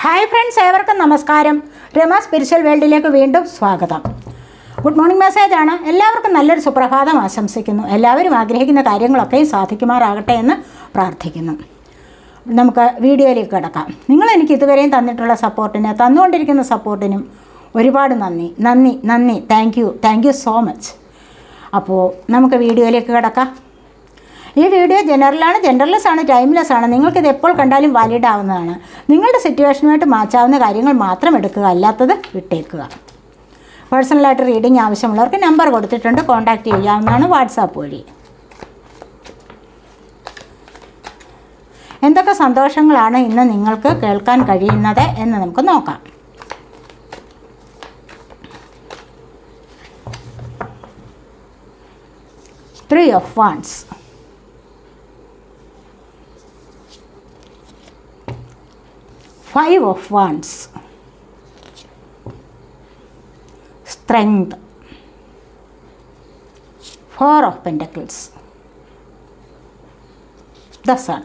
Hi friends ഏവർക്കും നമസ്കാരം. Rama spiritual വേൾഡിലേക്ക് വീണ്ടും സ്വാഗതം. ഗുഡ് മോർണിംഗ് മെസ്സേജ് ആണ്. എല്ലാവർക്കും നല്ലൊരു സുപ്രഭാതം ആശംസിക്കുന്നു. എല്ലാവരും ആഗ്രഹിക്കുന്ന കാര്യങ്ങളൊക്കെ സാധിക്കുമാറാകട്ടെ എന്ന് പ്രാർത്ഥിക്കുന്നു. നമുക്ക് വീഡിയോയിലേക്ക് കിടക്കാം. നിങ്ങൾ എനിക്ക് ഇതുവരെയും തന്നിട്ടുള്ള സപ്പോർട്ടിന് തന്നുകൊണ്ടിരിക്കുന്ന സപ്പോർട്ടിനും ഒരുപാട് നന്ദി. നന്ദി നന്ദി. Thank you thank you so much അപ്പോൾ നമുക്ക് വീഡിയോയിലേക്ക് കിടക്കാം. ഈ വീഡിയോ ജനറലാണ് ജനറൽലെസ് ആണ് ടൈംലെസ് ആണ് നിങ്ങൾക്കിത് എപ്പോൾ കണ്ടാലും വാലിഡ് ആവുന്നതാണ്. നിങ്ങളുടെ സിറ്റുവേഷനുമായിട്ട് മാച്ചാവുന്ന കാര്യങ്ങൾ മാത്രം എടുക്കുക അല്ലാത്തത് വിട്ടേക്കുക. പേഴ്സണലായിട്ട് റീഡിംഗ് ആവശ്യമുള്ളവർക്ക് നമ്പർ കൊടുത്തിട്ടുണ്ട് കോൺടാക്റ്റ് ചെയ്യാവുന്നതാണ് വാട്സാപ്പ് വഴി. എന്തൊക്കെ സന്തോഷങ്ങളാണ് ഇന്ന് നിങ്ങൾക്ക് കേൾക്കാൻ കഴിയുന്നത് എന്ന് നമുക്ക് നോക്കാം. Three of wands five of wands strength four of pentacles the sun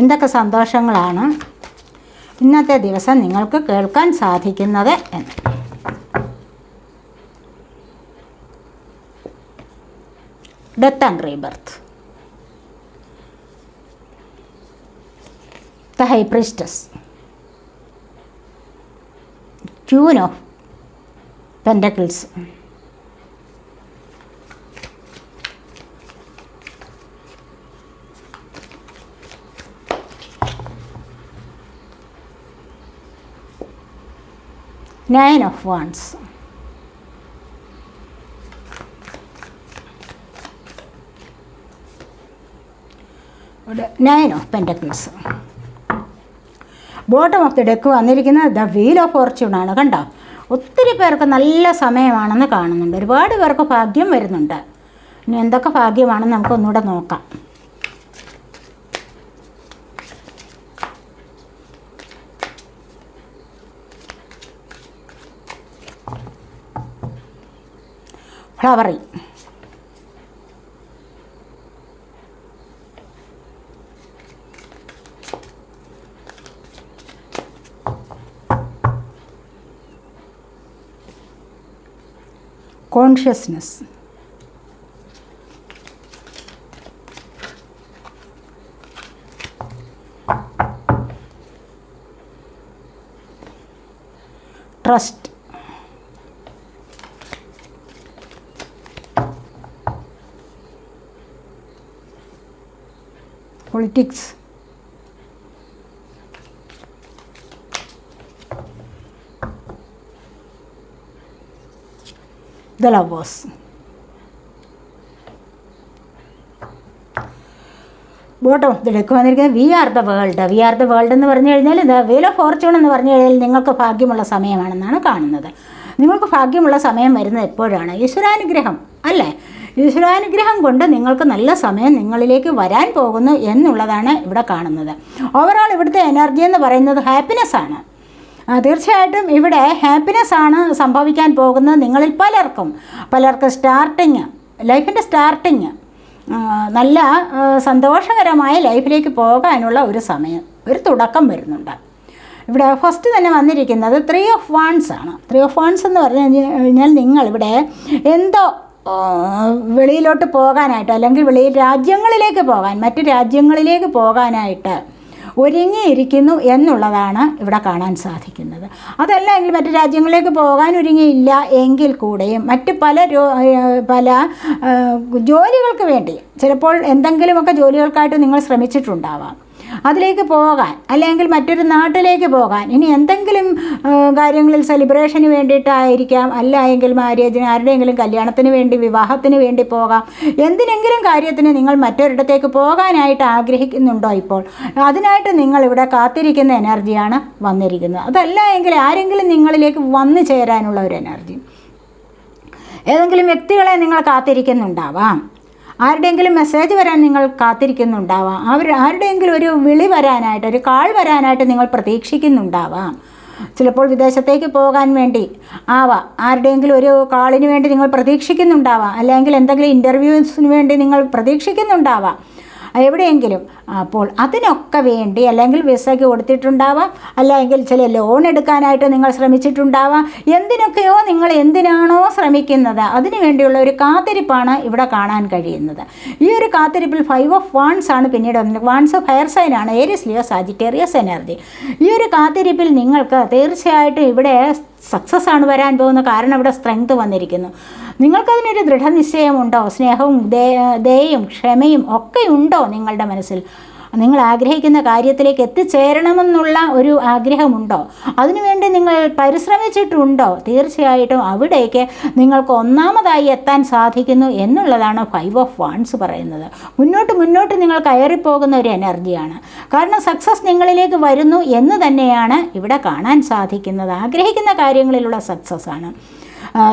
എന്തൊക്കെ സന്തോഷങ്ങളാണ് ഇന്നത്തെ ദിവസം നിങ്ങൾക്ക് കേൾക്കാൻ സാധിക്കുന്നത് എന്ന്. Death and rebirth the high priestess of pentacles nine of wands nine of pentacles bottom of the deck വന്നിരിക്കുന്നത് ദ വീൽ ഓഫ് ഫോർച്യൂൺ ആണ്. കണ്ടോ? ഒത്തിരി പേർക്ക് നല്ല സമയമാണെന്ന് കാണുന്നുണ്ട്. ഒരുപാട് പേർക്ക് ഭാഗ്യം വരുന്നുണ്ട്. ഇനി എന്തൊക്കെ ഭാഗ്യമാണെന്ന് നമുക്ക് ഒന്നുകൂടെ നോക്കാം. Flowering consciousness trust politics the lovers bottom of the deck വന്നിരിക്കുന്നത് we are the world we are the world എന്ന് പറഞ്ഞു കഴിഞ്ഞാൽ ദ വീൽ ഓഫ് ഫോർച്യൂൺ എന്ന് പറഞ്ഞു കഴിഞ്ഞാൽ നിങ്ങൾക്ക് ഭാഗ്യമുള്ള സമയമാണെന്നാണ് കാണുന്നത്. നിങ്ങൾക്ക് ഭാഗ്യമുള്ള സമയം വരുന്നത് എപ്പോഴാണ്? ഈശ്വരാനുഗ്രഹം അല്ലേ? ഈശ്വരാനുഗ്രഹം കൊണ്ട് നിങ്ങൾക്ക് നല്ല സമയം നിങ്ങളിലേക്ക് വരാൻ പോകുന്നു എന്നുള്ളതാണ് ഇവിടെ കാണുന്നത്. ഓവറോൾ ഇവിടുത്തെ എനർജി എന്ന് പറയുന്നത് ഹാപ്പിനെസ് ആണ്. തീർച്ചയായിട്ടും ഇവിടെ ഹാപ്പിനെസ് ആണ് സംഭവിക്കാൻ പോകുന്നത് നിങ്ങളിൽ പലർക്കും. പലർക്കും സ്റ്റാർട്ടിങ് ലൈഫിന്റെ സ്റ്റാർട്ടിങ് നല്ല സന്തോഷകരമായ ലൈഫിലേക്ക് പോകാനുള്ള ഒരു സമയം ഒരു തുടക്കം വരുന്നുണ്ട്. ഇവിടെ ഫസ്റ്റ് തന്നെ വന്നിരിക്കുന്നത് ത്രീ ഓഫ് വാൺസ് ആണ്. ത്രീ ഓഫ് വാൺസ് എന്ന് പറഞ്ഞു കഴിഞ്ഞാൽ നിങ്ങൾ ഇവിടെ എന്തോ വെളിയിലോട്ട് പോകാനായിട്ട് അല്ലെങ്കിൽ വെളിയിൽ രാജ്യങ്ങളിലേക്ക് പോകാൻ മറ്റ് രാജ്യങ്ങളിലേക്ക് പോകാനായിട്ട് ഒരുങ്ങിയിരിക്കുന്നു എന്നുള്ളതാണ് ഇവിടെ കാണാൻ സാധിക്കുന്നത്. അതല്ലെങ്കിൽ മറ്റ് രാജ്യങ്ങളിലേക്ക് പോകാൻ ഒരുങ്ങിയില്ല എങ്കിൽ കൂടെയും മറ്റ് പല പല ജോലികൾക്ക് വേണ്ടി ചിലപ്പോൾ എന്തെങ്കിലുമൊക്കെ ജോലികൾക്കായിട്ട് നിങ്ങൾ ശ്രമിച്ചിട്ടുണ്ടാവാം. അതിലേക്ക് പോകാൻ അല്ലെങ്കിൽ മറ്റൊരു നാട്ടിലേക്ക് പോകാൻ. ഇനി എന്തെങ്കിലും കാര്യങ്ങളിൽ സെലിബ്രേഷന് വേണ്ടിയിട്ടായിരിക്കാം. അല്ല എങ്കിൽ മാര്യേജിന് ആരുടെയെങ്കിലും കല്യാണത്തിന് വേണ്ടി വിവാഹത്തിന് വേണ്ടി പോകാം. എന്തിനെങ്കിലും കാര്യത്തിന് നിങ്ങൾ മറ്റൊരിടത്തേക്ക് പോകാനായിട്ട് ആഗ്രഹിക്കുന്നുണ്ടോ ഇപ്പോൾ? അതിനായിട്ട് നിങ്ങൾ ഇവിടെ കാത്തിരിക്കുന്ന എനർജിയാണ് വന്നിരിക്കുന്നത്. അതല്ല എങ്കിൽ ആരെങ്കിലും നിങ്ങളിലേക്ക് വന്നു ചേരാനുള്ള ഒരു എനർജി ഏതെങ്കിലും വ്യക്തികളെ നിങ്ങൾ കാത്തിരിക്കുന്നുണ്ടാവാം. ആരുടെയെങ്കിലും മെസ്സേജ് വരാൻ നിങ്ങൾ കാത്തിരിക്കുന്നുണ്ടാവാം. അവർ ആരുടെയെങ്കിലും ഒരു വിളി വരാനായിട്ട് ഒരു കാൾ വരാനായിട്ട് നിങ്ങൾ പ്രതീക്ഷിക്കുന്നുണ്ടാവാം. ചിലപ്പോൾ വിദേശത്തേക്ക് പോകാൻ വേണ്ടി ആവാം. ആരുടെയെങ്കിലും ഒരു കാളിന് വേണ്ടി നിങ്ങൾ പ്രതീക്ഷിക്കുന്നുണ്ടാവാം. അല്ലെങ്കിൽ എന്തെങ്കിലും ഇന്റർവ്യൂസിന് വേണ്ടി നിങ്ങൾ പ്രതീക്ഷിക്കുന്നുണ്ടാവാം. എവിടെയെങ്കിലും. അപ്പോൾ അതിനൊക്കെ വേണ്ടി അല്ലെങ്കിൽ വിസയ്ക്ക് കൊടുത്തിട്ടുണ്ടാവാം അല്ലെങ്കിൽ ചില ലോൺ എടുക്കാനായിട്ട് നിങ്ങൾ ശ്രമിച്ചിട്ടുണ്ടാവാം. എന്തിനൊക്കെയോ നിങ്ങൾ എന്തിനാണോ ശ്രമിക്കുന്നത് അതിനു വേണ്ടിയുള്ള ഒരു കാത്തിരിപ്പാണ് ഇവിടെ കാണാൻ കഴിയുന്നത്. ഈ ഒരു കാത്തിരിപ്പിൽ ഫൈവ് ഓഫ് വാൺസ് ആണ് പിന്നീട് വന്നത്. വാൺസ് സൈൻ ആണ് ഏരിയസ് ലിയോ സാജിറ്റേറിയസ് എനർജി ഈ ഒരു കാത്തിരിപ്പിൽ നിങ്ങൾക്ക് തീർച്ചയായിട്ടും ഇവിടെ സക്സസ് ആണ് വരാൻ പോകുന്ന കാരണം ഇവിടെ സ്ട്രെങ്ത് വന്നിരിക്കുന്നു. നിങ്ങൾക്കതിനൊരു ദൃഢനിശ്ചയമുണ്ടോ? സ്നേഹവും ദയയും ക്ഷമയും ഒക്കെ ഉണ്ടോ നിങ്ങളുടെ മനസ്സിൽ? നിങ്ങൾ ആഗ്രഹിക്കുന്ന കാര്യത്തിലേക്ക് എത്തിച്ചേരണമെന്നുള്ള ഒരു ആഗ്രഹമുണ്ടോ? അതിനുവേണ്ടി നിങ്ങൾ പരിശ്രമിച്ചിട്ടുണ്ടോ? തീർച്ചയായിട്ടും അവിടേക്ക് നിങ്ങൾക്ക് ഒന്നാമതായി എത്താൻ സാധിക്കുന്നു എന്നുള്ളതാണ് ഫൈവ് ഓഫ് വാൺസ് പറയുന്നത്. മുന്നോട്ട് മുന്നോട്ട് നിങ്ങൾ കയറിപ്പോകുന്ന ഒരു എനർജിയാണ്. കാരണം സക്സസ് നിങ്ങളിലേക്ക് വരുന്നു എന്ന് തന്നെയാണ് ഇവിടെ കാണാൻ സാധിക്കുന്നത്. ആഗ്രഹിക്കുന്ന കാര്യങ്ങളിലുള്ള സക്സസ് ആണ്.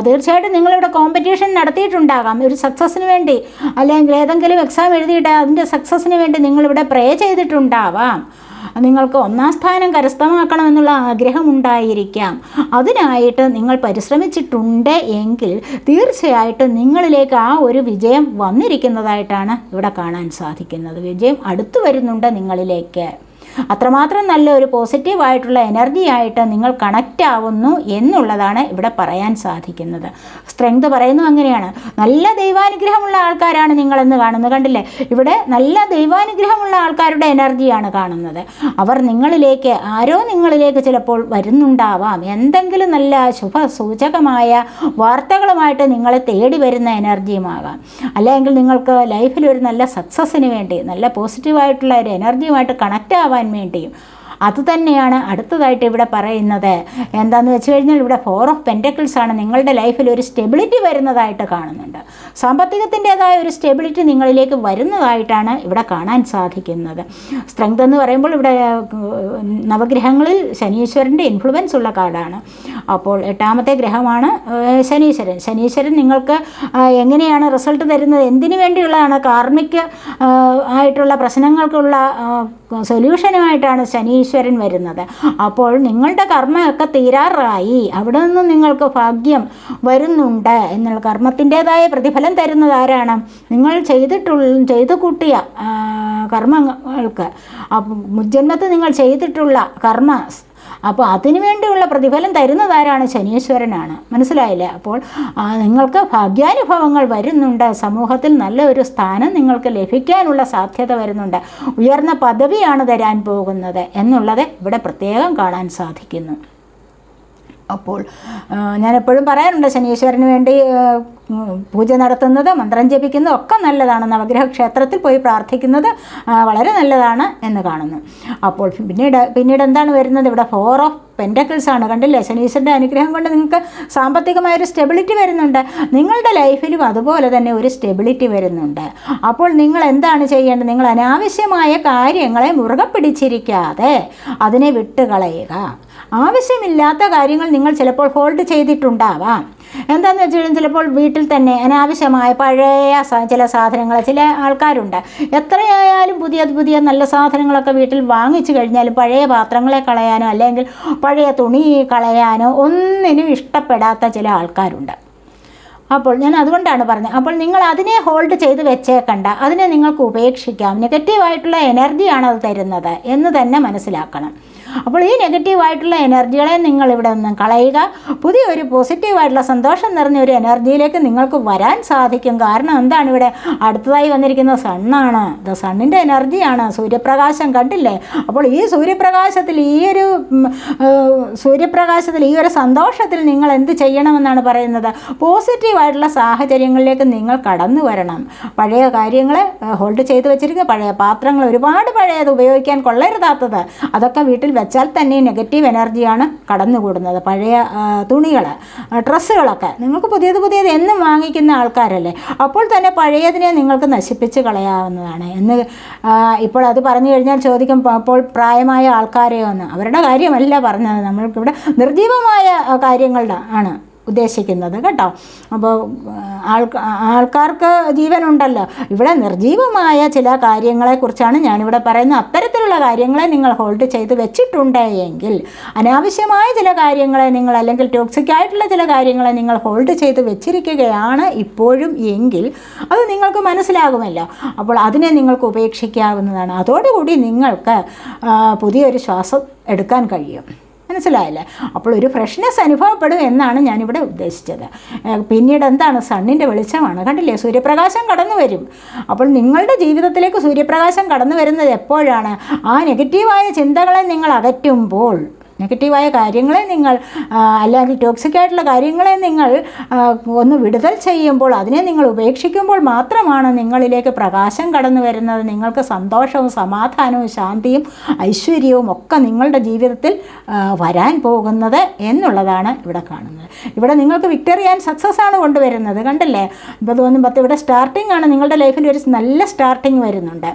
തീർച്ചയായിട്ടും നിങ്ങളിവിടെ കോമ്പറ്റീഷൻ നടത്തിയിട്ടുണ്ടാകാം. ഒരു സക്സസ്സിന് വേണ്ടി അല്ലെങ്കിൽ ഏതെങ്കിലും എക്സാം എഴുതിയിട്ട് അതിന്റെ സക്സസ്സിന് വേണ്ടി നിങ്ങളിവിടെ പ്രേ ചെയ്തിട്ടുണ്ടാവാം. നിങ്ങൾക്ക് ഒന്നാം സ്ഥാനം കരസ്ഥമാക്കണമെന്നുള്ള ആഗ്രഹമുണ്ടായിരിക്കാം. അതിനായിട്ട് നിങ്ങൾ പരിശ്രമിച്ചിട്ടുണ്ട് എങ്കിൽ തീർച്ചയായിട്ടും നിങ്ങളിലേക്ക് ആ ഒരു വിജയം വന്നിരിക്കുന്നതായിട്ടാണ് ഇവിടെ കാണാൻ സാധിക്കുന്നത്. വിജയം അടുത്തു വരുന്നുണ്ട് നിങ്ങളിലേക്ക്. അത്രമാത്രം നല്ല ഒരു പോസിറ്റീവായിട്ടുള്ള എനർജി ആയിട്ട് നിങ്ങൾ കണക്റ്റ് ആവുന്നു എന്നുള്ളതാണ് ഇവിടെ പറയാൻ സാധിക്കുന്നത്. സ്ട്രെങ്ത് പറയുന്നു അങ്ങനെയാണ്. നല്ല ദൈവാനുഗ്രഹമുള്ള ആൾക്കാരാണ് നിങ്ങളെന്ന് കാണുന്നത് കണ്ടില്ലേ? ഇവിടെ നല്ല ദൈവാനുഗ്രഹമുള്ള ആൾക്കാരുടെ എനർജിയാണ് കാണുന്നത്. അവർ നിങ്ങളിലേക്ക് ആരോ നിങ്ങളിലേക്ക് ചിലപ്പോൾ വരുന്നുണ്ടാവാം. എന്തെങ്കിലും നല്ല ശുഭ സൂചകമായ വാർത്തകളുമായിട്ട് നിങ്ങളെ തേടി വരുന്ന എനർജിയുമാകാം. അല്ലെങ്കിൽ നിങ്ങൾക്ക് ലൈഫിൽ ഒരു നല്ല സക്സസ്സിന് വേണ്ടി നല്ല പോസിറ്റീവായിട്ടുള്ള ഒരു എനർജിയുമായിട്ട് കണക്റ്റ് ആവാൻ വേണ്ടിയും അതുതന്നെയാണ് അടുത്തതായിട്ട് ഇവിടെ പറയുന്നത്. എന്താണെന്ന് വെച്ച് കഴിഞ്ഞാൽ ഇവിടെ ഫോർ ഓഫ് പെന്റക്കിൾസ് ആണ് നിങ്ങളുടെ ലൈഫിൽ ഒരു സ്റ്റെബിലിറ്റി വരുന്നതായിട്ട് കാണുന്നുണ്ട്. സാമ്പത്തികത്തിന്റെതായ ഒരു സ്റ്റെബിലിറ്റി നിങ്ങളിലേക്ക് വരുന്നതായിട്ടാണ് ഇവിടെ കാണാൻ സാധിക്കുന്നത്. സ്ട്രെങ്ത് എന്ന് പറയുമ്പോൾ ഇവിടെ നവഗ്രഹങ്ങളിൽ ശനീശ്വരന്റെ ഇൻഫ്ലുവൻസ് ഉള്ള കാർഡാണ് അപ്പോൾ എട്ടാമത്തെ ഗ്രഹമാണ് ശനീശ്വരൻ. ശനീശ്വരൻ നിങ്ങൾക്ക് എങ്ങനെയാണ് റിസൾട്ട് തരുന്നത്? എന്തിനു വേണ്ടിയുള്ളതാണ്? കാർമിക് ആയിട്ടുള്ള പ്രശ്നങ്ങൾക്കുള്ള സൊല്യൂഷനുമായിട്ടാണ് ശനീശ്വരൻ വരുന്നത്. അപ്പോൾ നിങ്ങളുടെ കർമ്മമൊക്കെ തീരാറായി. അവിടെ നിന്ന് നിങ്ങൾക്ക് ഭാഗ്യം വരുന്നുണ്ട് എന്നുള്ള കർമ്മത്തിന്റെതായ പ്രതിഫലം തരുന്നത് ആരാണ്? നിങ്ങൾ ചെയ്തിട്ടുള്ള ചെയ്തു കൂട്ടിയ കർമ്മങ്ങൾക്ക്. ജന്മത്ത് നിങ്ങൾ ചെയ്തിട്ടുള്ള കർമ്മ അപ്പോൾ അതിനു വേണ്ടിയുള്ള പ്രതിഫലം തരുന്നതാരാണ് ശനീശ്വരനാണ്. മനസ്സിലായില്ലേ? അപ്പോൾ നിങ്ങൾക്ക് ഭാഗ്യാനുഭവങ്ങൾ വരുന്നുണ്ട്. സമൂഹത്തിൽ നല്ലൊരു സ്ഥാനം നിങ്ങൾക്ക് ലഭിക്കാനുള്ള സാധ്യത വരുന്നുണ്ട്. ഉയർന്ന പദവിയാണ് തരാൻ പോകുന്നത് എന്നുള്ളത് ഇവിടെ പ്രത്യേകം കാണാൻ സാധിക്കുന്നു. അപ്പോൾ ഞാൻ എപ്പോഴും പറയാറുണ്ട് ശനീശ്വരന് വേണ്ടി പൂജ നടത്തുന്നത് മന്ത്രം ജപിക്കുന്നത് ഒക്കെ നല്ലതാണ്. നവഗ്രഹ ക്ഷേത്രത്തിൽ പോയി പ്രാർത്ഥിക്കുന്നത് വളരെ നല്ലതാണ് എന്ന് കാണുന്നു. അപ്പോൾ പിന്നീട് പിന്നീട് എന്താണ് വരുന്നത്? ഇവിടെ ഫോർ ഓഫ് പെന്റക്കിൾസ് ആണ്. കണ്ടില്ലേ? ശനീശ്വരന്റെ അനുഗ്രഹം കൊണ്ട് നിങ്ങൾക്ക് സാമ്പത്തികമായൊരു സ്റ്റെബിലിറ്റി വരുന്നുണ്ട്. നിങ്ങളുടെ ലൈഫിലും അതുപോലെ തന്നെ ഒരു സ്റ്റെബിലിറ്റി വരുന്നുണ്ട്. അപ്പോൾ നിങ്ങൾ എന്താണ് ചെയ്യേണ്ടത്? നിങ്ങൾ അനാവശ്യമായ കാര്യങ്ങളെ മുറുകെ പിടിച്ചിരിക്കാതെ അതിനെ വിട്ടുകളയുക. ആവശ്യമില്ലാത്ത കാര്യങ്ങൾ നിങ്ങൾ ചിലപ്പോൾ ഹോൾഡ് ചെയ്തിട്ടുണ്ടാവാം. എന്താണെന്ന് വെച്ച് കഴിഞ്ഞാൽ ചിലപ്പോൾ വീട്ടിൽ തന്നെ അനാവശ്യമായ പഴയ ചില സാധനങ്ങൾ ചില ആൾക്കാരുണ്ട്. എത്രയായാലും പുതിയ പുതിയ നല്ല സാധനങ്ങളൊക്കെ വീട്ടിൽ വാങ്ങിച്ചു കഴിഞ്ഞാലും പഴയ പാത്രങ്ങളെ കളയാനോ അല്ലെങ്കിൽ പഴയ തുണി കളയാനോ ഒന്നിനും ഇഷ്ടപ്പെടാത്ത ചില ആൾക്കാരുണ്ട്. അപ്പോൾ ഞാൻ അതുകൊണ്ടാണ് പറഞ്ഞത്. അപ്പോൾ നിങ്ങൾ അതിനെ ഹോൾഡ് ചെയ്ത് വെച്ചേക്കണ്ട. അതിനെ നിങ്ങൾക്ക് ഉപേക്ഷിക്കാം. നെഗറ്റീവായിട്ടുള്ള എനർജിയാണ് അത് തരുന്നത് എന്ന് തന്നെ മനസ്സിലാക്കണം. അപ്പോൾ ഈ നെഗറ്റീവായിട്ടുള്ള എനർജികളെ നിങ്ങൾ ഇവിടെ നിന്ന് കളയുക. പുതിയൊരു പോസിറ്റീവായിട്ടുള്ള സന്തോഷം നിറഞ്ഞ ഒരു എനർജിയിലേക്ക് നിങ്ങൾക്ക് വരാൻ സാധിക്കും. കാരണം എന്താണ് ഇവിടെ? അടുത്തതായി വന്നിരിക്കുന്ന സണ്ണാണ് ദ സണ്ണിന്റെ എനർജിയാണ് സൂര്യപ്രകാശം കണ്ടില്ലേ? അപ്പോൾ ഈ സൂര്യപ്രകാശത്തിൽ ഈ ഒരു സൂര്യപ്രകാശത്തിൽ ഈ ഒരു സന്തോഷത്തിൽ നിങ്ങൾ എന്ത് ചെയ്യണമെന്നാണ് പറയുന്നത്? പോസിറ്റീവായിട്ടുള്ള സാഹചര്യങ്ങളിലേക്ക് നിങ്ങൾ കടന്നു വരണം. പഴയ കാര്യങ്ങളെ ഹോൾഡ് ചെയ്ത് വെച്ചിരിക്കുക. പഴയ പാത്രങ്ങൾ ഒരുപാട് പഴയത് ഉപയോഗിക്കാൻ കൊള്ളരുതാത്തത്. അതൊക്കെ വീട്ടിൽ വെച്ചാൽ തന്നെ നെഗറ്റീവ് എനർജിയാണ് കടന്നുകൂടുന്നത്. പഴയ തുണികൾ ഡ്രസ്സുകളൊക്കെ. നിങ്ങൾക്ക് പുതിയത് പുതിയത് എന്നും വാങ്ങിക്കുന്ന ആൾക്കാരല്ലേ? അപ്പോൾ തന്നെ പഴയതിനെ നിങ്ങൾക്ക് നശിപ്പിച്ച് കളയാവുന്നതാണ്. എന്ന് ഇപ്പോൾ അത് പറഞ്ഞു കഴിഞ്ഞാൽ ചോദിക്കും അപ്പോൾ പ്രായമായ ആൾക്കാരെയോ എന്ന്. അവരുടെ കാര്യമല്ല പറഞ്ഞത്. നമ്മൾക്കിവിടെ നിർജീവമായ കാര്യങ്ങളുടെ ആണ്. ഉദ്ദേശിക്കുന്നത് കേട്ടോ. അപ്പോൾ ആൾക്കാ ആൾക്കാർക്ക് ജീവനുണ്ടല്ലോ. ഇവിടെ നിർജീവമായ ചില കാര്യങ്ങളെക്കുറിച്ചാണ് ഞാനിവിടെ പറയുന്നത്. അത്തരത്തിലുള്ള കാര്യങ്ങളെ നിങ്ങൾ ഹോൾഡ് ചെയ്ത് വെച്ചിട്ടുണ്ടെങ്കിൽ അനാവശ്യമായ ചില കാര്യങ്ങളെ നിങ്ങൾ അല്ലെങ്കിൽ ടോക്സിക് ആയിട്ടുള്ള ചില കാര്യങ്ങളെ നിങ്ങൾ ഹോൾഡ് ചെയ്ത് വെച്ചിരിക്കുകയാണ് ഇപ്പോഴും എങ്കിൽ അത് നിങ്ങൾക്ക് മനസ്സിലാകുമല്ലോ. അപ്പോൾ അതിനെ നിങ്ങൾക്ക് ഉപേക്ഷിക്കാവുന്നതാണ്. അതോടുകൂടി നിങ്ങൾക്ക് പുതിയൊരു ശ്വാസം എടുക്കാൻ കഴിയും. മനസ്സിലായില്ലേ? അപ്പോൾ ഒരു ഫ്രഷ്നെസ് അനുഭവപ്പെടും എന്നാണ് ഞാനിവിടെ ഉദ്ദേശിച്ചത്. പിന്നീട് എന്താണ്? സണ്ണിന്റെ വെളിച്ചമാണ്. കണ്ടില്ലേ? സൂര്യപ്രകാശം കടന്നു വരും. അപ്പോൾ നിങ്ങളുടെ ജീവിതത്തിലേക്ക് സൂര്യപ്രകാശം കടന്നു വരുന്നത് എപ്പോഴാണ്? ആ നെഗറ്റീവായ ചിന്തകളെ നിങ്ങൾ അകറ്റുമ്പോൾ. നെഗറ്റീവായ കാര്യങ്ങളെ നിങ്ങൾ അല്ലെങ്കിൽ ടോക്സിക് ആയിട്ടുള്ള കാര്യങ്ങളെ നിങ്ങൾ ഒന്ന് വിടുതൽ ചെയ്യുമ്പോൾ അതിനെ നിങ്ങൾ ഉപേക്ഷിക്കുമ്പോൾ മാത്രമാണ് നിങ്ങളിലേക്ക് പ്രകാശം കടന്നു വരുന്നത്. നിങ്ങൾക്ക് സന്തോഷവും സമാധാനവും ശാന്തിയും ഐശ്വര്യവും ഒക്കെ നിങ്ങളുടെ ജീവിതത്തിൽ വരാൻ പോകുന്നത് എന്നുള്ളതാണ് ഇവിടെ കാണുന്നത്. ഇവിടെ നിങ്ങൾക്ക് വിക്ടറി ആൻഡ് സക്സസ് ആണ് കൊണ്ടുവരുന്നത്. കണ്ടല്ലേ? ഇപ്പോൾ തോന്നും പത്ത് ഇവിടെ സ്റ്റാർട്ടിംഗ് ആണ്. നിങ്ങളുടെ ലൈഫിൽ ഒരു നല്ല സ്റ്റാർട്ടിങ് വരുന്നുണ്ട്.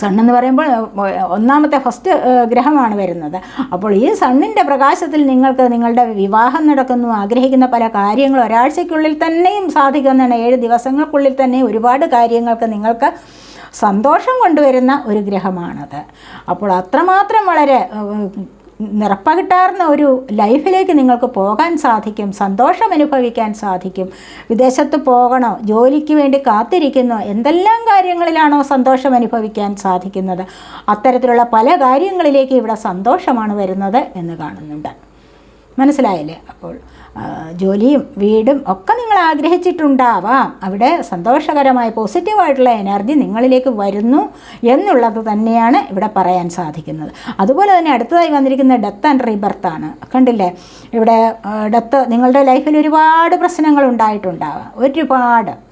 സൺ എന്ന് പറയുമ്പോൾ ഒന്നാമത്തെ ഫസ്റ്റ് ഗ്രഹമാണ് വരുന്നത്. അപ്പോൾ ഈ സണ്ണിന്റെ പ്രകാശത്തിൽ നിങ്ങൾക്ക് നിങ്ങളുടെ വിവാഹം നടക്കുന്നു. ആഗ്രഹിക്കുന്ന പല കാര്യങ്ങളും ഒരാഴ്ചയ്ക്കുള്ളിൽ തന്നെയും സാധിക്കുന്നതാണ്. ഏഴ് ദിവസങ്ങൾക്കുള്ളിൽ തന്നെ ഒരുപാട് കാര്യങ്ങൾക്ക് നിങ്ങൾക്ക് സന്തോഷം കൊണ്ടുവരുന്ന ഒരു ഗ്രഹമാണത്. അപ്പോൾ അത്രമാത്രം വളരെ നിറപ്പകിട്ടാർന്ന ഒരു ലൈഫിലേക്ക് നിങ്ങൾക്ക് പോകാൻ സാധിക്കും സന്തോഷം അനുഭവിക്കാൻ സാധിക്കും. വിദേശത്ത് പോകണോ ജോലിക്ക് വേണ്ടി കാത്തിരിക്കുന്നോ എന്തെല്ലാം കാര്യങ്ങളിലാണോ സന്തോഷം അനുഭവിക്കാൻ സാധിക്കുന്നത്? അത്തരത്തിലുള്ള പല കാര്യങ്ങളിലേക്ക് ഇവിടെ സന്തോഷമാണ് വരുന്നത് എന്ന് കാണുന്നുണ്ട്. മനസ്സിലായില്ലേ അപ്പോൾ? ജോലിയും വീടും ഒക്കെ നിങ്ങൾ ആഗ്രഹിച്ചിട്ടുണ്ടാവാം. അവിടെ സന്തോഷകരമായ പോസിറ്റീവായിട്ടുള്ള എനർജി നിങ്ങളിലേക്ക് വരുന്നു എന്നുള്ളത് തന്നെയാണ് ഇവിടെ പറയാൻ സാധിക്കുന്നത്. അതുപോലെ തന്നെ അടുത്തതായി വന്നിരിക്കുന്ന ഡെത്ത് ആൻഡ് റീബർത്ത് ആണ്. കണ്ടില്ലേ? ഇവിടെ ഡെത്ത് നിങ്ങളുടെ ലൈഫിൽ ഒരുപാട് പ്രശ്നങ്ങൾ ഉണ്ടായിട്ടുണ്ടാവാം. ഒരുപാട്.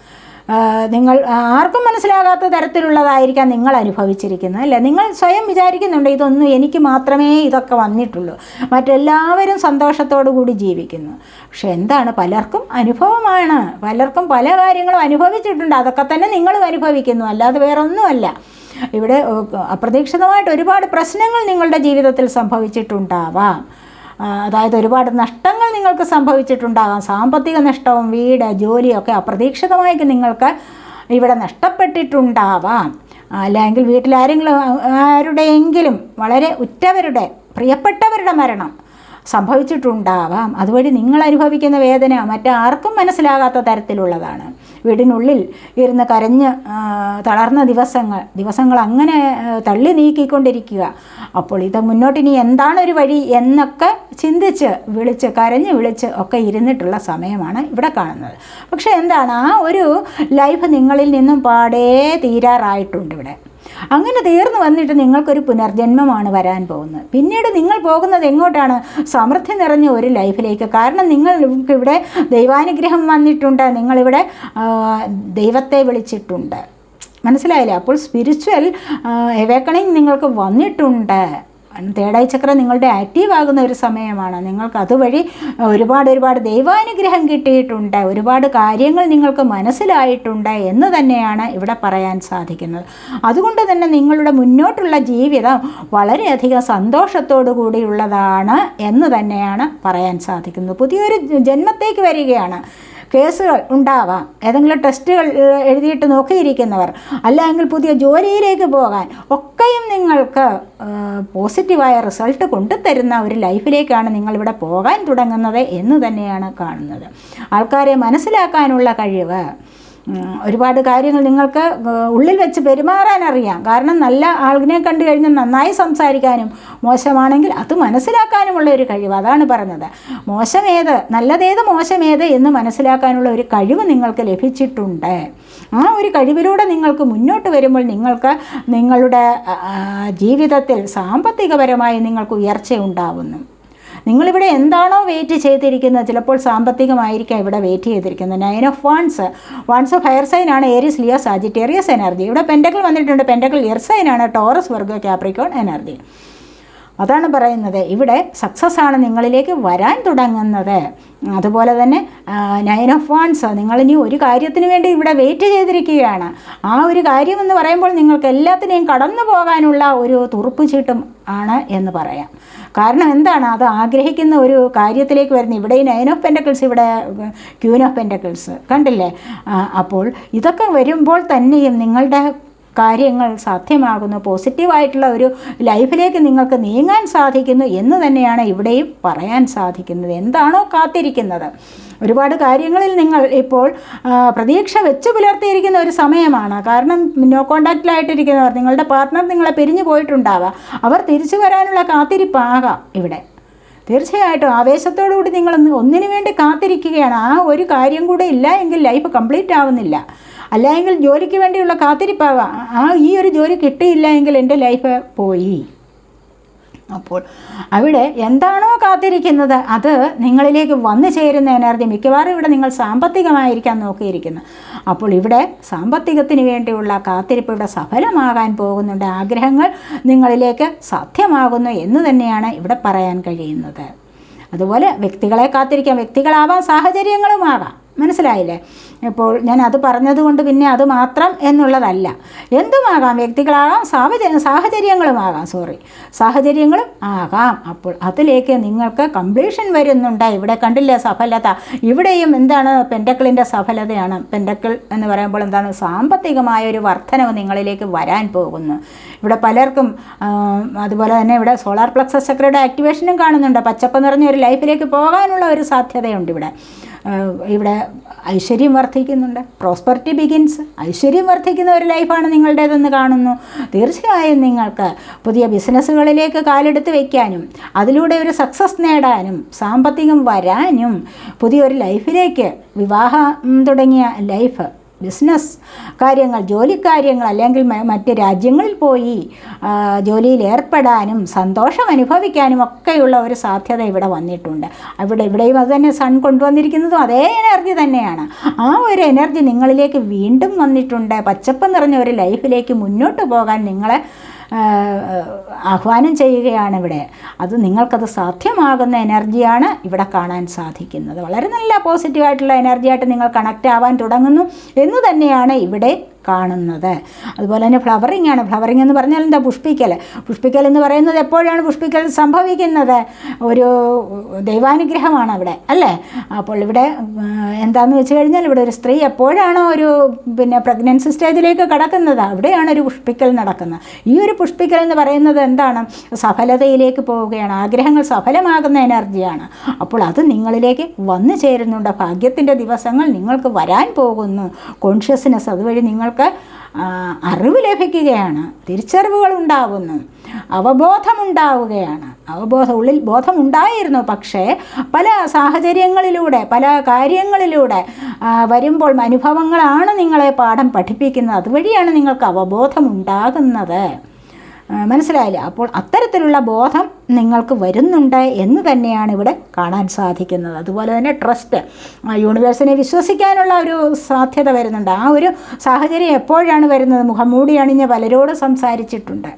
നിങ്ങൾ ആർക്കും മനസ്സിലാകാത്ത തരത്തിലുള്ളതായിരിക്കാം നിങ്ങൾ അനുഭവിച്ചിരിക്കുന്നത് അല്ലേ? നിങ്ങൾ സ്വയം വിചാരിക്കുന്നുണ്ട് ഇതൊന്നും എനിക്ക് മാത്രമേ ഇതൊക്കെ വന്നിട്ടുള്ളൂ. മറ്റെല്ലാവരും സന്തോഷത്തോടു കൂടി ജീവിക്കുന്നു. പക്ഷെ എന്താണ് പലർക്കും അനുഭവമാണ്. പലർക്കും പല കാര്യങ്ങളും അനുഭവിച്ചിട്ടുണ്ട്. അതൊക്കെ തന്നെ നിങ്ങളും അനുഭവിക്കുന്നു. അല്ലാതെ വേറൊന്നുമല്ല. ഇവിടെ അപ്രതീക്ഷിതമായിട്ട് ഒരുപാട് പ്രശ്നങ്ങൾ നിങ്ങളുടെ ജീവിതത്തിൽ സംഭവിച്ചിട്ടുണ്ടാവാം. അതായത് ഒരുപാട് നഷ്ടങ്ങൾ നിങ്ങൾക്ക് സംഭവിച്ചിട്ടുണ്ടാകാം. സാമ്പത്തിക നഷ്ടവും വീട് ജോലിയൊക്കെ അപ്രതീക്ഷിതമായി നിങ്ങൾക്ക് ഇവിടെ നഷ്ടപ്പെട്ടിട്ടുണ്ടാവാം. അല്ലെങ്കിൽ വീട്ടിലാരെങ്കിലും ആരുടെയെങ്കിലും വളരെ ഉറ്റവരുടെ പ്രിയപ്പെട്ടവരുടെ മരണം സംഭവിച്ചിട്ടുണ്ടാവാം. അതുവഴി നിങ്ങൾ അനുഭവിക്കുന്ന വേദന മറ്റാർക്കും മനസ്സിലാകാത്ത തരത്തിലുള്ളതാണ്. വീടിനുള്ളിൽ ഇരുന്ന് കരഞ്ഞ് തളർന്ന ദിവസങ്ങൾ ദിവസങ്ങൾ അങ്ങനെ തള്ളി നീക്കിക്കൊണ്ടിരിക്കുക. അപ്പോൾ ഇത് മുന്നോട്ടിനി എന്താണ് ഒരു വഴി എന്നൊക്കെ ചിന്തിച്ച് വിളിച്ച് കരഞ്ഞ് വിളിച്ച് ഒക്കെ ഇരുന്നിട്ടുള്ള സമയമാണ് ഇവിടെ കാണുന്നത്. പക്ഷേ എന്താണ് ആ ഒരു ലൈഫ് നിങ്ങളിൽ നിന്നും പാടേ തീരാറായിട്ടുണ്ട് ഇവിടെ. അങ്ങനെ തീർന്നു വന്നിട്ട് നിങ്ങൾക്കൊരു പുനർജന്മമാണ് വരാൻ പോകുന്നത്. പിന്നീട് നിങ്ങൾ പോകുന്നത് എങ്ങോട്ടാണ്? സമൃദ്ധി നിറഞ്ഞ ഒരു ലൈഫിലേക്ക്. കാരണം നിങ്ങൾക്കിവിടെ ദൈവാനുഗ്രഹം വന്നിട്ടുണ്ട്. നിങ്ങളിവിടെ ദൈവത്തെ വിളിച്ചിട്ടുണ്ട്. മനസ്സിലായില്ലേ? അപ്പോൾ സ്പിരിച്വൽ എവേക്കണിങ് നിങ്ങൾക്ക് വന്നിട്ടുണ്ട്. തേടായി ചക്രം നിങ്ങളുടെ ആക്റ്റീവ് ആകുന്ന ഒരു സമയമാണ്. നിങ്ങൾക്ക് അതുവഴി ഒരുപാട് ഒരുപാട് ദൈവാനുഗ്രഹം കിട്ടിയിട്ടുണ്ട്. ഒരുപാട് കാര്യങ്ങൾ നിങ്ങൾക്ക് മനസ്സിലായിട്ടുണ്ട് എന്ന് തന്നെയാണ് ഇവിടെ പറയാൻ സാധിക്കുന്നത്. അതുകൊണ്ട് തന്നെ നിങ്ങളുടെ മുന്നോട്ടുള്ള ജീവിതം വളരെയധികം സന്തോഷത്തോടു കൂടിയുള്ളതാണ് എന്ന് തന്നെയാണ് പറയാൻ സാധിക്കുന്നത്. പുതിയൊരു ജന്മത്തേക്ക് വരികയാണ്. കേസുകൾ ഉണ്ടാവാം. ഏതെങ്കിലും ടെസ്റ്റുകൾ എഴുതിയിട്ട് നോക്കിയിരിക്കുന്നവർ അല്ലെങ്കിൽ പുതിയ ജോലിയിലേക്ക് പോകാൻ ഒക്കെയും നിങ്ങൾക്ക് പോസിറ്റീവായ റിസൾട്ട് കൊണ്ടുതരുന്ന ഒരു ലൈഫിലേക്കാണ് നിങ്ങളിവിടെ പോകാൻ തുടങ്ങുന്നത് എന്ന് തന്നെയാണ് കാണുന്നത്. ആൾക്കാരെ മനസ്സിലാക്കാനുള്ള കഴിവ് ഒരുപാട് കാര്യങ്ങൾ നിങ്ങൾക്ക് ഉള്ളിൽ വെച്ച് പെരുമാറാൻ അറിയാം. കാരണം നല്ല ആളിനെ കണ്ടു കഴിഞ്ഞാൽ നന്നായി സംസാരിക്കാനും മോശമാണെങ്കിൽ അത് മനസ്സിലാക്കാനുമുള്ള ഒരു കഴിവ്. അതാണ് പറഞ്ഞത്. മോശമേത് നല്ലതേത് മോശമേത് എന്ന് മനസ്സിലാക്കാനുള്ള ഒരു കഴിവ് നിങ്ങൾക്ക് ലഭിച്ചിട്ടുണ്ട്. ആ ഒരു കഴിവിലൂടെ നിങ്ങൾക്ക് മുന്നോട്ട് വരുമ്പോൾ നിങ്ങൾക്ക് നിങ്ങളുടെ ജീവിതത്തിൽ സാമ്പത്തികപരമായി നിങ്ങൾക്ക് ഉയർച്ച ഉണ്ടാവുന്നു നിങ്ങളിവിടെ എന്താണോ വെയിറ്റ് ചെയ്തിരിക്കുന്നത്? ചിലപ്പോൾ സാമ്പത്തികമായിരിക്കാം ഇവിടെ വെയിറ്റ് ചെയ്തിരിക്കുന്നത്. Nine of wands wands of fire sign ആണ് ഏരിയസ് ലിയോ സാജിറ്റേറിയസ് എനർജി ഇവിടെ പെൻഡക്കിൾ വന്നിട്ടുണ്ട്. പെൻഡക്കിൾ ഇയർ സൈൻ ആണ്. ടോറസ് വർഗ ക്യാപ്രിക്കോൺ എനർജി അതാണ് പറയുന്നത്. ഇവിടെ സക്സസ് ആണ് നിങ്ങളിലേക്ക് വരാൻ തുടങ്ങുന്നത്. അതുപോലെ തന്നെ നയൻ ഓഫ് വാൺസ് നിങ്ങളിനി ഒരു കാര്യത്തിന് വേണ്ടി ഇവിടെ വെയിറ്റ് ചെയ്തിരിക്കുകയാണ്. ആ ഒരു കാര്യം എന്ന് പറയുമ്പോൾ നിങ്ങൾക്ക് എല്ലാത്തിനെയും കടന്നു പോകാനുള്ള ഒരു തുറുപ്പ് ചീട്ടും ആണ് എന്ന് പറയാം. കാരണം എന്താണ്? അത് ആഗ്രഹിക്കുന്ന ഒരു കാര്യത്തിലേക്ക് വരുന്നത് ഇവിടെ ഈ നയൻ ഓഫ് പെന്റക്കിൾസ് ഇവിടെ ക്യൂൻ ഓഫ് പെന്റക്കിൾസ് കണ്ടില്ലേ? അപ്പോൾ ഇതൊക്കെ വരുമ്പോൾ തന്നെയും നിങ്ങളുടെ കാര്യങ്ങൾ സാധ്യമാകുന്നു പോസിറ്റീവായിട്ടുള്ള ഒരു ലൈഫിലേക്ക് നിങ്ങൾക്ക് നീങ്ങാൻ സാധിക്കുന്നു എന്ന് തന്നെയാണ് ഇവിടെയും പറയാൻ സാധിക്കുന്നത്. എന്താണോ കാത്തിരിക്കുന്നത്. ഒരുപാട് കാര്യങ്ങളിൽ നിങ്ങൾ ഇപ്പോൾ പ്രതീക്ഷ വെച്ച് പുലർത്തിയിരിക്കുന്ന ഒരു സമയമാണ്. കാരണം നോ കോണ്ടാക്റ്റിലായിട്ടിരിക്കുന്നവർ നിങ്ങളുടെ പാർട്ട്ണർ നിങ്ങളെ പിരിഞ്ഞു പോയിട്ടുണ്ടാവാം. അവർ തിരിച്ചു വരാനുള്ള കാത്തിരിപ്പാകാം ഇവിടെ. തീർച്ചയായിട്ടും ആവേശത്തോടുകൂടി നിങ്ങൾ ഒന്ന് ഒന്നിനു വേണ്ടി കാത്തിരിക്കുകയാണ്. ആ ഒരു കാര്യം കൂടെ ഇല്ല എങ്കിൽ ലൈഫ് കംപ്ലീറ്റ് ആവുന്നില്ല. അല്ല എങ്കിൽ ജോലിക്ക് വേണ്ടിയുള്ള കാത്തിരിപ്പാകാം ആ ഈ ഒരു ജോലി കിട്ടിയില്ല എങ്കിൽ എന്റെ ലൈഫ് പോയി. അപ്പോൾ അവിടെ എന്താണോ കാത്തിരിക്കുന്നത് അത് നിങ്ങളിലേക്ക് വന്നു ചേരുന്ന എനർജി മിക്കവാറും ഇവിടെ നിങ്ങൾ സാമ്പത്തികമായിരിക്കാൻ നോക്കിയിരിക്കുന്നത് അപ്പോൾ ഇവിടെ സാമ്പത്തികത്തിന് വേണ്ടിയുള്ള കാത്തിരിപ്പ് ഇവിടെ സഫലമാകാൻ പോകുന്നുണ്ട്. ആഗ്രഹങ്ങൾ നിങ്ങളിലേക്ക് സാധ്യമാകുന്നു എന്ന് തന്നെയാണ് ഇവിടെ പറയാൻ കഴിയുന്നത്. അതുപോലെ വ്യക്തികളെ കാത്തിരിക്കാം. വ്യക്തികളാവാം സാഹചര്യങ്ങളുമാകാം. മനസ്സിലായില്ലേ? ഇപ്പോൾ ഞാൻ അത് പറഞ്ഞതുകൊണ്ട് പിന്നെ അത് മാത്രം എന്നുള്ളതല്ല. എന്തുമാകാം? വ്യക്തികളാകാം സാഹചര്യ സാഹചര്യങ്ങളുമാകാം സോറി സാഹചര്യങ്ങളും ആകാം. അപ്പോൾ അതിലേക്ക് നിങ്ങൾക്ക് കംപ്ലീഷൻ വരുന്നുണ്ട്. ഇവിടെ കണ്ടില്ലേ സഫലത? ഇവിടെയും എന്താണ് പെന്റക്കിളിന്റെ സഫലതയാണ്. പെന്റക്കിൾ എന്ന് പറയുമ്പോൾ എന്താണ്? സാമ്പത്തികമായ ഒരു വർധനവ് നിങ്ങളിലേക്ക് വരാൻ പോകുന്നു. ഇവിടെ പലർക്കും അതുപോലെ തന്നെ ഇവിടെ സോളാർ പ്ലക്സസ് ചക്രയുടെ ആക്ടിവേഷനും കാണുന്നുണ്ട്. പച്ചപ്പ് നിറഞ്ഞ ഒരു ലൈഫിലേക്ക് പോകാനുള്ള ഒരു സാധ്യതയുണ്ട് ഇവിടെ. ഇവിടെ ഐശ്വര്യം വർദ്ധിക്കുന്നുണ്ട്. പ്രോസ്പെറിറ്റി ബിഗിൻസ് ഐശ്വര്യം വർദ്ധിക്കുന്ന ഒരു ലൈഫാണ് നിങ്ങളുടേതെന്ന് കാണുന്നു. തീർച്ചയായും നിങ്ങൾക്ക് പുതിയ ബിസിനസ്സുകളിലേക്ക് കാലെടുത്ത് വയ്ക്കാനും അതിലൂടെ ഒരു സക്സസ് നേടാനും സാമ്പത്തികം വരാനും പുതിയൊരു ലൈഫിലേക്ക് വിവാഹം തുടങ്ങിയ ലൈഫ് ബിസിനസ് കാര്യങ്ങൾ ജോലിക്കാര്യങ്ങൾ അല്ലെങ്കിൽ മറ്റ് രാജ്യങ്ങളിൽ പോയി ജോലിയിൽ ഏർപ്പെടാനും സന്തോഷം അനുഭവിക്കാനും ഒക്കെയുള്ള ഒരു സാധ്യത ഇവിടെ വന്നിട്ടുണ്ട്. അവിടെ ഇവിടെയും അത് തന്നെ സൺ കൊണ്ടുവന്നിരിക്കുന്നതും അതേ എനർജി തന്നെയാണ്. ആ ഒരു എനർജി നിങ്ങളിലേക്ക് വീണ്ടും വന്നിട്ടുണ്ട്. പച്ചപ്പ് നിറഞ്ഞ ഒരു ലൈഫിലേക്ക് മുന്നോട്ട് പോകാൻ നിങ്ങളെ ആഹ്വാനം ചെയ്യുകയാണ് ഇവിടെ. അത് നിങ്ങൾക്കത് സാധ്യമാകുന്ന എനർജിയാണ് ഇവിടെ കാണാൻ സാധിക്കുന്നത്. വളരെ നല്ല പോസിറ്റീവായിട്ടുള്ള എനർജിയായിട്ട് നിങ്ങൾ കണക്റ്റ് ആവാൻ തുടങ്ങുന്നു എന്ന് തന്നെയാണ് ഇവിടെ കാണുന്നത്. അതുപോലെ തന്നെ ഫ്ലവറിംഗ് ആണ്. ഫ്ലവറിംഗ് എന്ന് പറഞ്ഞാൽ എന്താ? പുഷ്പിക്കൽ. പുഷ്പിക്കൽ എന്ന് പറയുന്നത് എപ്പോഴാണ് പുഷ്പിക്കൽ സംഭവിക്കുന്നത്? ഒരു ദൈവാനുഗ്രഹമാണ് അവിടെ അല്ലേ? അപ്പോൾ ഇവിടെ എന്താണെന്ന് വെച്ച് കഴിഞ്ഞാൽ ഇവിടെ ഒരു സ്ത്രീ എപ്പോഴാണോ ഒരു പിന്നെ പ്രഗ്നൻസി സ്റ്റേജിലേക്ക് കടക്കുന്നത്? അവിടെയാണ് ഒരു പുഷ്പിക്കൽ നടക്കുന്നത്. ഈ ഒരു പുഷ്പിക്കൽ എന്ന് പറയുന്നത് എന്താണ്? സഫലതയിലേക്ക് പോവുകയാണ്. ആഗ്രഹങ്ങൾ സഫലമാകുന്ന എനർജിയാണ്. അപ്പോൾ അത് നിങ്ങളിലേക്ക് വന്നു ചേരുന്നുണ്ട്. ഭാഗ്യത്തിന്റെ ദിവസങ്ങൾ നിങ്ങൾക്ക് വരാൻ പോകുന്നു. കോൺഷ്യസ്നെസ് അതുവഴി നിങ്ങൾക്ക് ആ, അറിവ് ലഭിക്കുകയാണ്. തിരിച്ചറിവുകൾ ഉണ്ടാകുന്നു അവബോധമുണ്ടാവുകയാണ്. അവബോധ ഉള്ളിൽ ബോധമുണ്ടായിരുന്നു. പക്ഷേ പല സാഹചര്യങ്ങളിലൂടെ പല കാര്യങ്ങളിലൂടെ വരുമ്പോൾ അനുഭവങ്ങളാണ് നിങ്ങളെ പാഠം പഠിപ്പിക്കുന്നത്. അതുവഴിയാണ് നിങ്ങൾക്ക് അവബോധം ഉണ്ടാകുന്നത് ആ, മനസ്സിലായില്ലേ? അപ്പോൾ അത്തരത്തിലുള്ള ബോധം നിങ്ങൾക്ക് വരുന്നുണ്ട് എന്ന് തന്നെയാണ് ഇവിടെ കാണാൻ സാധിക്കുന്നത്. അതുപോലെ തന്നെ ട്രസ്റ്റ് യൂണിവേഴ്സിനെ വിശ്വസിക്കാനുള്ള ഒരു സാധ്യത വരുന്നുണ്ട്. ആ ഒരു സാഹചര്യം എപ്പോഴാണ് വരുന്നത്? മുഖംമൂടി അണിഞ്ഞ് പലരോട് സംസാരിച്ചിട്ടുണ്ട്.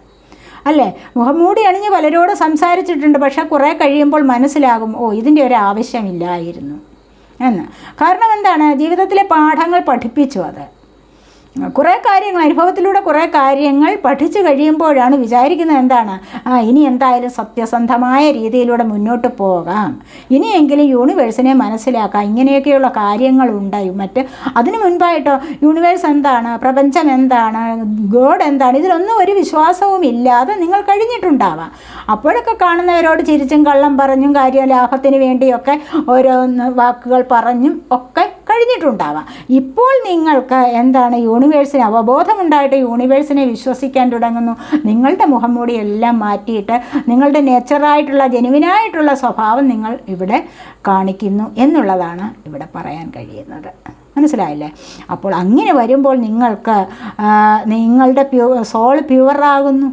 അല്ലേ? മുഖംമൂടി അണിഞ്ഞ് പലരോട് സംസാരിച്ചിട്ടുണ്ട്. പക്ഷേ കുറേ കഴിയുമ്പോൾ മനസ്സിലാകും ഓ ഇതിന്റെ ഒരു ആവശ്യമില്ലായിരുന്നു എന്ന്. കാരണം എന്താണ്? ജീവിതത്തിലെ പാഠങ്ങൾ പഠിപ്പിച്ചു അത്. കുറേ കാര്യങ്ങൾ അനുഭവത്തിലൂടെ കുറേ കാര്യങ്ങൾ പഠിച്ചു കഴിയുമ്പോഴാണ് വിചാരിക്കുന്നത് എന്താണ്? ആ ഇനി എന്തായാലും സത്യസന്ധമായ രീതിയിലൂടെ മുന്നോട്ട് പോകാം. ഇനിയെങ്കിലും യൂണിവേഴ്സിനെ മനസ്സിലാക്കാം. ഇങ്ങനെയൊക്കെയുള്ള കാര്യങ്ങളുണ്ട്. മറ്റ് അതിനു മുൻപായിട്ടോ യൂണിവേഴ്സ് എന്താണ്? പ്രപഞ്ചം എന്താണ്? ഗോഡ് എന്താണ്? ഇതിലൊന്നും ഒരു വിശ്വാസവും ഇല്ലാതെ നിങ്ങൾ കഴിഞ്ഞിട്ടുണ്ടാവാം. അപ്പോഴൊക്കെ കാണുന്നവരോട് ചിരിച്ചും കള്ളം പറഞ്ഞും കാര്യ ലാഭത്തിന് വേണ്ടിയൊക്കെ ഓരോ വാക്കുകൾ പറഞ്ഞും ഒക്കെ കഴിഞ്ഞിട്ടുണ്ടാവാം. ഇപ്പോൾ നിങ്ങൾക്ക് എന്താണ് യൂണിവേഴ്സിന് അവബോധമുണ്ടായിട്ട് യൂണിവേഴ്സിനെ വിശ്വസിക്കാൻ തുടങ്ങുന്നു. നിങ്ങളുടെ മുഖംമൂടി എല്ലാം മാറ്റിയിട്ട് നിങ്ങളുടെ നേച്ചറായിട്ടുള്ള ജനുവിനായിട്ടുള്ള സ്വഭാവം നിങ്ങൾ ഇവിടെ കാണിക്കുന്നു എന്നുള്ളതാണ് ഇവിടെ പറയാൻ കഴിയുന്നത്. മനസ്സിലായില്ലേ? അപ്പോൾ അങ്ങനെ വരുമ്പോൾ നിങ്ങൾക്ക് നിങ്ങളുടെ പ്യൂ സോൾ പ്യുവറാകുന്നു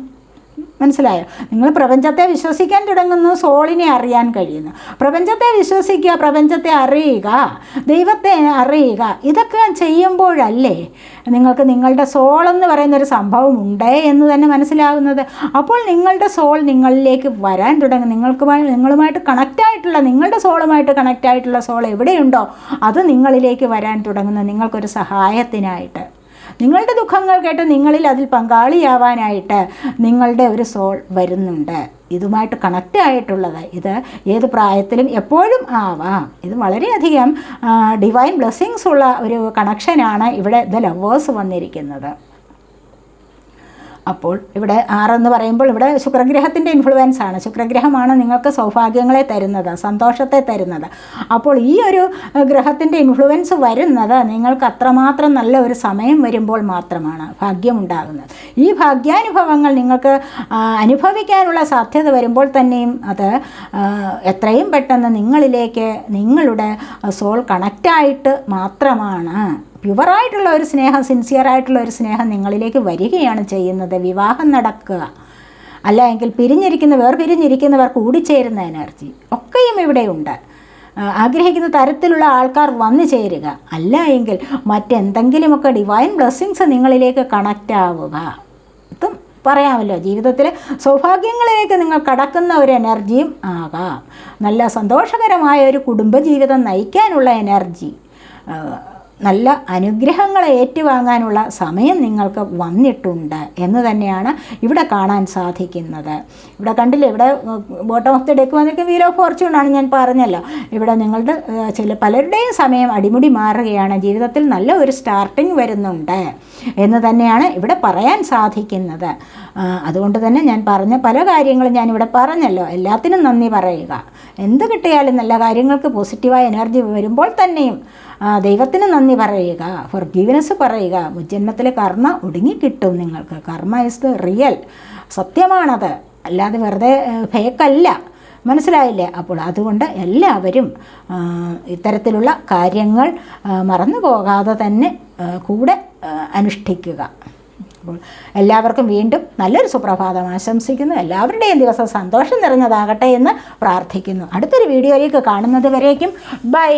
മനസ്സിലായോ? നിങ്ങൾ പ്രപഞ്ചത്തെ വിശ്വസിക്കാൻ തുടങ്ങുന്നു സോളിനെ അറിയാൻ കഴിയുന്നു. പ്രപഞ്ചത്തെ വിശ്വസിക്കുക പ്രപഞ്ചത്തെ അറിയുക ദൈവത്തെ അറിയുക ഇതൊക്കെ ചെയ്യുമ്പോഴല്ലേ നിങ്ങൾക്ക് നിങ്ങളുടെ സോൾ എന്ന് പറയുന്ന ഒരു സംഭവം ഉണ്ട് എന്ന് തന്നെ മനസ്സിലാകുന്നത്. അപ്പോൾ നിങ്ങളുടെ സോൾ നിങ്ങളിലേക്ക് വരാൻ തുടങ്ങും. നിങ്ങൾക്ക് നിങ്ങളുമായിട്ട് കണക്റ്റ് ആയിട്ടുള്ള നിങ്ങളുടെ സോളുമായിട്ട് കണക്റ്റ് ആയിട്ടുള്ള സോൾ എവിടെയുണ്ടോ അത് നിങ്ങളിലേക്ക് വരാൻ തുടങ്ങുന്നു. നിങ്ങൾക്കൊരു സഹായത്തിനായിട്ട്. നിങ്ങളുടെ ദുഃഖങ്ങൾ കേട്ട് നിങ്ങളിൽ അതിൽ പങ്കാളിയാവാനായിട്ട് നിങ്ങളുടെ ഒരു സോൾ വരുന്നുണ്ട്. ഇതുമായിട്ട് കണക്റ്റ് ആയിട്ടുള്ളത്. ഇത് ഏത് പ്രായത്തിലും എപ്പോഴും ആവാം. ഇത് വളരെയധികം ഡിവൈൻ ബ്ലെസ്സിങ്സ് ഉള്ള ഒരു കണക്ഷനാണ് ഇവിടെ ദ ലവേഴ്സ് വന്നിരിക്കുന്നത്. അപ്പോൾ ഇവിടെ ആറെന്ന് പറയുമ്പോൾ ഇവിടെ ശുക്രഗ്രഹത്തിന്റെ ഇൻഫ്ലുവൻസ് ആണ്. ശുക്രഗ്രഹമാണ് നിങ്ങൾക്ക് സൗഭാഗ്യങ്ങളെ തരുന്നത് സന്തോഷത്തെ തരുന്നത്. അപ്പോൾ ഈ ഒരു ഗ്രഹത്തിന്റെ ഇൻഫ്ലുവൻസ് വരുന്നത് നിങ്ങൾക്ക് അത്രമാത്രം നല്ല ഒരു സമയം വരുമ്പോൾ മാത്രമാണ് ഭാഗ്യമുണ്ടാകുന്നത്. ഈ ഭാഗ്യാനുഭവങ്ങൾ നിങ്ങൾക്ക് അനുഭവിക്കാനുള്ള സാധ്യത വരുമ്പോൾ തന്നെയും അത് എത്രയും പെട്ടെന്ന് നിങ്ങളിലേക്ക് നിങ്ങളുടെ സോൾ കണക്റ്റായിട്ട് മാത്രമാണ്. പ്യുവറായിട്ടുള്ള ഒരു സ്നേഹം സിൻസിയറായിട്ടുള്ള ഒരു സ്നേഹം നിങ്ങളിലേക്ക് വരികയാണ് ചെയ്യുന്നത്. വിവാഹം നടക്കുക. അല്ല എങ്കിൽ പിരിഞ്ഞിരിക്കുന്ന വേർപിരിഞ്ഞിരിക്കുന്നവർ കൂടിച്ചേരുന്ന എനർജി ഒക്കെയും ഇവിടെയുണ്ട് ആഗ്രഹിക്കുന്ന തരത്തിലുള്ള ആൾക്കാർ വന്നു ചേരുക. അല്ല എങ്കിൽ മറ്റെന്തെങ്കിലുമൊക്കെ ഡിവൈൻ ബ്ലെസ്സിങ്സ് നിങ്ങളിലേക്ക് കണക്റ്റ് ആവുക. ഇതും പറയാമല്ലോ. ജീവിതത്തിലെ സൗഭാഗ്യങ്ങളിലേക്ക് നിങ്ങൾ കടക്കുന്ന ഒരു എനർജിയും ആകാം. നല്ല സന്തോഷകരമായ ഒരു കുടുംബജീവിതം നയിക്കാനുള്ള എനർജി നല്ല അനുഗ്രഹങ്ങളെ ഏറ്റുവാങ്ങാനുള്ള സമയം നിങ്ങൾക്ക് വന്നിട്ടുണ്ട് എന്ന് തന്നെയാണ് ഇവിടെ കാണാൻ സാധിക്കുന്നത്. ഇവിടെ കണ്ടില്ലേ ഇവിടെ ബോട്ടം ഓഫ് ദി ഡെക്ക് വന്നിട്ട് വീൽ ഓഫ് ഫോർച്യൂണാണ് ഞാൻ പറഞ്ഞല്ലോ. ഇവിടെ നിങ്ങളുടെ ചില പലരുടെയും സമയം അടിമുടി മാറുകയാണ്. ജീവിതത്തിൽ നല്ല ഒരു സ്റ്റാർട്ടിങ് വരുന്നുണ്ട് എന്ന് തന്നെയാണ് ഇവിടെ പറയാൻ സാധിക്കുന്നത്. അതുകൊണ്ട് തന്നെ ഞാൻ പറഞ്ഞ പല കാര്യങ്ങളും ഞാനിവിടെ പറഞ്ഞല്ലോ. എല്ലാത്തിനും നന്ദി പറയുക. എന്ത് കിട്ടിയാലും നല്ല കാര്യങ്ങൾക്ക് പോസിറ്റീവായ എനർജി വരുമ്പോൾ തന്നെയും ദൈവത്തിന് നന്ദി പറയുക ഫൊർഗീവ്നെസ് പറയുക മുജ്ജന്മത്തിലെ കർമ്മ ഒടുങ്ങിക്കിട്ടും നിങ്ങൾക്ക്. കർമ്മ ഇസ് ദ റിയൽ സത്യമാണത്. അല്ലാതെ വെറുതെ ഫേക്കല്ല മനസ്സിലായില്ലേ? അപ്പോൾ അതുകൊണ്ട് എല്ലാവരും ഇത്തരത്തിലുള്ള കാര്യങ്ങൾ മറന്നു പോകാതെ തന്നെ കൂടെ അനുഷ്ഠിക്കുക. അപ്പോൾ എല്ലാവർക്കും വീണ്ടും നല്ലൊരു സുപ്രഭാതം ആശംസിക്കുന്നു. എല്ലാവരുടെയും ദിവസം സന്തോഷം നിറഞ്ഞതാകട്ടെ എന്ന് പ്രാർത്ഥിക്കുന്നു. അടുത്തൊരു വീഡിയോയിലേക്ക് കാണുന്നത് വരേക്കും. ബൈ.